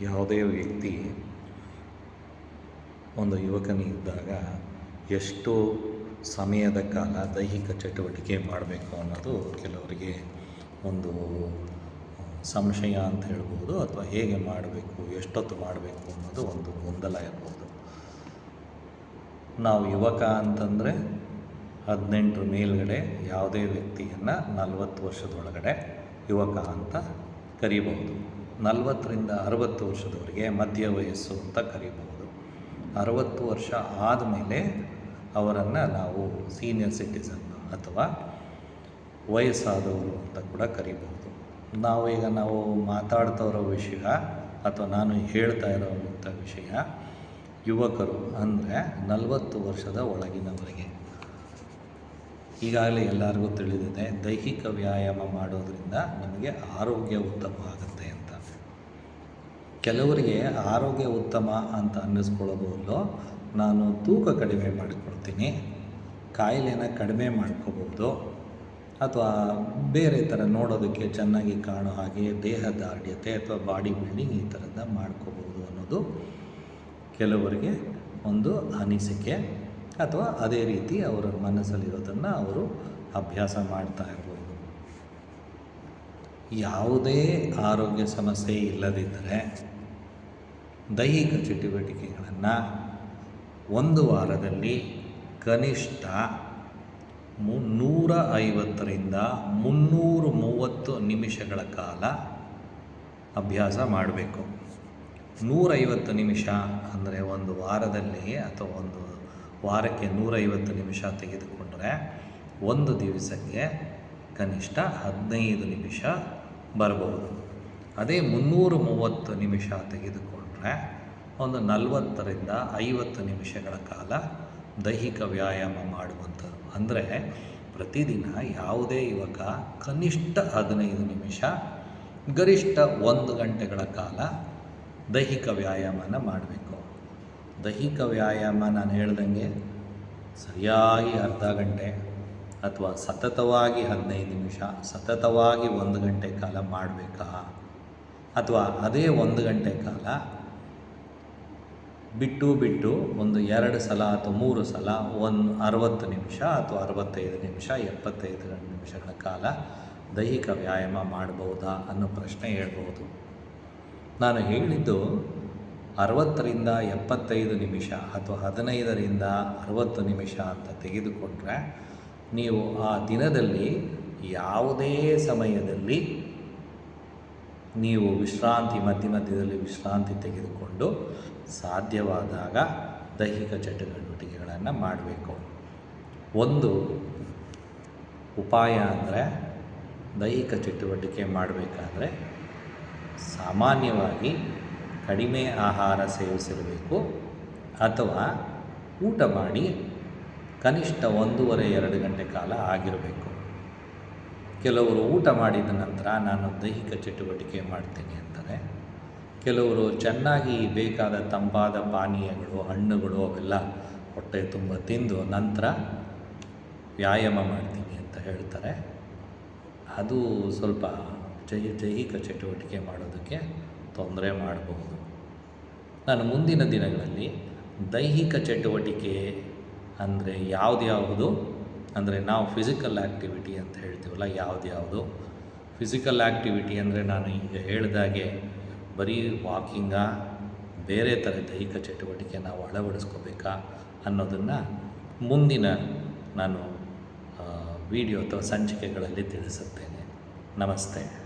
ಯಾವುದೇ ವ್ಯಕ್ತಿ ಒಂದು ಯುವಕನಿದ್ದಾಗ ಎಷ್ಟು ಸಮಯದ ಕಾಲ ದೈಹಿಕ ಚಟುವಟಿಕೆ ಮಾಡಬೇಕು ಅನ್ನೋದು ಕೆಲವರಿಗೆ ಒಂದು ಸಂಶಯ ಅಂತ ಹೇಳ್ಬೋದು ಅಥವಾ ಹೇಗೆ ಮಾಡಬೇಕು, ಎಷ್ಟೊತ್ತು ಮಾಡಬೇಕು ಅನ್ನೋದು ಒಂದು ಗೊಂದಲ ಇರ್ಬೋದು. ನಾವು ಯುವಕ ಅಂತಂದರೆ ಹದಿನೆಂಟರ ಮೇಲ್ಗಡೆ ಯಾವುದೇ ವ್ಯಕ್ತಿಯನ್ನು ನಲವತ್ತು ವರ್ಷದೊಳಗಡೆ ಯುವಕ ಅಂತ ಕರಿಬಹುದು. ನಲವತ್ತರಿಂದ ಅರವತ್ತು ವರ್ಷದವರೆಗೆ ಮಧ್ಯ ವಯಸ್ಸು ಅಂತ ಕರಿಬಹುದು. ಅರವತ್ತು ವರ್ಷ ಆದಮೇಲೆ ಅವರನ್ನು ನಾವು ಸೀನಿಯರ್ ಸಿಟಿಸನ್ ಅಥವಾ ವಯಸ್ಸಾದವರು ಅಂತ ಕೂಡ ಕರಿಬಹುದು. ನಾವು ಈಗ ನಾವು ಮಾತಾಡ್ತಾ ಇರೋ ವಿಷಯ ಅಥವಾ ನಾನು ಹೇಳ್ತಾ ಇರೋವಂಥ ವಿಷಯ ಯುವಕರು ಅಂದರೆ ನಲವತ್ತು ವರ್ಷದ ಒಳಗಿನವರಿಗೆ. ಈಗಾಗಲೇ ಎಲ್ಲರಿಗೂ ತಿಳಿದಿದೆ, ದೈಹಿಕ ವ್ಯಾಯಾಮ ಮಾಡೋದರಿಂದ ನಮಗೆ ಆರೋಗ್ಯ ಉತ್ತಮ ಆಗುತ್ತೆ. ಅಂತ ಕೆಲವರಿಗೆ ಆರೋಗ್ಯ ಉತ್ತಮ ಅಂತ ಅನ್ನಿಸ್ಕೊಳ್ಳಬಹುದು, ನಾನು ತೂಕ ಕಡಿಮೆ ಮಾಡಿಕೊಳ್ತೀನಿ, ಕಾಯಿಲೆನ ಕಡಿಮೆ ಮಾಡ್ಕೋಬೋದು ಅಥವಾ ಬೇರೆ ಥರ ನೋಡೋದಕ್ಕೆ ಚೆನ್ನಾಗಿ ಕಾಣೋ ಹಾಗೆ ದೇಹ ದಾರ್ಢ್ಯತೆ ಅಥವಾ ಬಾಡಿ ಬಿಲ್ಡಿಂಗ್ ಈ ಥರದ ಮಾಡ್ಕೋಬೋದು ಅನ್ನೋದು ಕೆಲವರಿಗೆ ಒಂದು ಅನಿಸಿಕೆ, ಅಥವಾ ಅದೇ ರೀತಿ ಅವರ ಮನಸ್ಸಲ್ಲಿರೋದನ್ನು ಅವರು ಅಭ್ಯಾಸ ಮಾಡ್ತಾ ಇರ್ಬೋದು. ಯಾವುದೇ ಆರೋಗ್ಯ ಸಮಸ್ಯೆ ಇಲ್ಲದಿದ್ದರೆ ದೈಹಿಕ ಚಟುವಟಿಕೆಗಳನ್ನು ಒಂದು ವಾರದಲ್ಲಿ ಕನಿಷ್ಠ ಮುನ್ನೂರ ಐವತ್ತರಿಂದ ಮುನ್ನೂರು ಮೂವತ್ತು ನಿಮಿಷಗಳ ಕಾಲ ಅಭ್ಯಾಸ ಮಾಡಬೇಕು. ನೂರೈವತ್ತು ನಿಮಿಷ ಅಂದರೆ ಒಂದು ವಾರದಲ್ಲಿ ಅಥವಾ ಒಂದು ವಾರಕ್ಕೆ ನೂರೈವತ್ತು ನಿಮಿಷ ತೆಗೆದುಕೊಂಡರೆ ಒಂದು ದಿವಸಕ್ಕೆ ಕನಿಷ್ಠ ಹದಿನೈದು ನಿಮಿಷ ಬರಬಹುದು. ಅದೇ ಮುನ್ನೂರು ಮೂವತ್ತು ನಿಮಿಷ ತೆಗೆದುಕೊಂಡ್ರೆ ಒಂದು ನಲವತ್ತರಿಂದ ಐವತ್ತು ನಿಮಿಷಗಳ ಕಾಲ ದೈಹಿಕ ವ್ಯಾಯಾಮ ಮಾಡುವಂಥದ್ದು. ಅಂದರೆ ಪ್ರತಿದಿನ ಯಾವುದೇ ಯುವಕ ಕನಿಷ್ಠ ಹದಿನೈದು ನಿಮಿಷ, ಗರಿಷ್ಠ ಒಂದು ಗಂಟೆಗಳ ಕಾಲ ದೈಹಿಕ ವ್ಯಾಯಾಮನ ಮಾಡಬೇಕು. ದೈಹಿಕ ವ್ಯಾಯಾಮ ನಾನು ಹೇಳ್ದಂಗೆ ಸರಿಯಾಗಿ ಅರ್ಧ ಗಂಟೆ ಅಥವಾ ಸತತವಾಗಿ ಹದಿನೈದು ನಿಮಿಷ, ಸತತವಾಗಿ ಒಂದು ಗಂಟೆ ಕಾಲ ಮಾಡಬೇಕಾ? ಅಥವಾ ಅದೇ ಒಂದು ಗಂಟೆ ಕಾಲ ಬಿಟ್ಟು ಬಿಟ್ಟು ಒಂದು ಎರಡು ಸಲ ಅಥವಾ ಮೂರು ಸಲ, ಒಂದು ಅರವತ್ತು ನಿಮಿಷ ಅಥವಾ ಅರವತ್ತೈದು ನಿಮಿಷ, ಎಪ್ಪತ್ತೈದು ನಿಮಿಷಗಳ ಕಾಲ ದೈಹಿಕ ವ್ಯಾಯಾಮ ಮಾಡಬಹುದಾ ಅನ್ನೋ ಪ್ರಶ್ನೆ ಹೇಳ್ಬೋದು. ನಾನು ಹೇಳಿದ್ದು ಅರವತ್ತರಿಂದ ಎಪ್ಪತ್ತೈದು ನಿಮಿಷ ಅಥವಾ ಹದಿನೈದರಿಂದ ಅರವತ್ತು ನಿಮಿಷ ಅಂತ ತೆಗೆದುಕೊಂಡ್ರೆ ನೀವು ಆ ದಿನದಲ್ಲಿ ಯಾವುದೇ ಸಮಯದಲ್ಲಿ ನೀವು ವಿಶ್ರಾಂತಿ ಮಧ್ಯ ಮಧ್ಯದಲ್ಲಿ ವಿಶ್ರಾಂತಿ ತೆಗೆದುಕೊಂಡು ಸಾಧ್ಯವಾದಾಗ ದೈಹಿಕ ಚಟುವಟಿಕೆಗಳನ್ನು ಮಾಡಬೇಕು. ಒಂದು ಉಪಾಯ ಅಂದರೆ ದೈಹಿಕ ಚಟುವಟಿಕೆ ಮಾಡಬೇಕಾದ್ರೆ ಸಾಮಾನ್ಯವಾಗಿ ಕಡಿಮೆ ಆಹಾರ ಸೇವಿಸಿರಬೇಕು ಅಥವಾ ಊಟ ಮಾಡಿ ಕನಿಷ್ಠ ಒಂದೂವರೆ ಎರಡು ಗಂಟೆ ಕಾಲ ಆಗಿರಬೇಕು. ಕೆಲವರು ಊಟ ಮಾಡಿದ ನಂತರ ನಾನು ದೈಹಿಕ ಚಟುವಟಿಕೆ ಮಾಡ್ತೀನಿ ಅಂತಾರೆ. ಕೆಲವರು ಚೆನ್ನಾಗಿ ಬೇಕಾದ ತಂಪಾದ ಪಾನೀಯಗಳು, ಹಣ್ಣುಗಳು ಅವೆಲ್ಲ ಹೊಟ್ಟೆ ತುಂಬ ತಿಂದು ನಂತರ ವ್ಯಾಯಾಮ ಮಾಡ್ತೀನಿ ಅಂತ ಹೇಳ್ತಾರೆ. ಅದು ಸ್ವಲ್ಪ ಜೈ ದೈಹಿಕ ಚಟುವಟಿಕೆ ಮಾಡೋದಕ್ಕೆ ತೊಂದರೆ ಮಾಡಬಹುದು. ನಾನು ಮುಂದಿನ ದಿನಗಳಲ್ಲಿ ದೈಹಿಕ ಚಟುವಟಿಕೆ ಅಂದರೆ ಯಾವ್ದ್ಯಾವುದು ಅಂದರೆ ನಾವು ಫಿಸಿಕಲ್ ಆ್ಯಕ್ಟಿವಿಟಿ ಅಂತ ಹೇಳ್ತೀವಲ್ಲ ಯಾವ್ದ್ಯಾವುದು ಫಿಸಿಕಲ್ ಆ್ಯಕ್ಟಿವಿಟಿ ಅಂದರೆ ನಾನು ಈಗ ಹೇಳಿದಾಗೆ ಬರೀ ವಾಕಿಂಗಾ ಬೇರೆ ಥರ ದೈಹಿಕ ಚಟುವಟಿಕೆ ನಾವು ಅಳವಡಿಸ್ಕೋಬೇಕಾ ಅನ್ನೋದನ್ನು ಮುಂದಿನ ನಾನು ವಿಡಿಯೋ ಅಥವಾ ಸಂಚಿಕೆಗಳಲ್ಲಿ ತಿಳಿಸುತ್ತೇನೆ. ನಮಸ್ತೆ.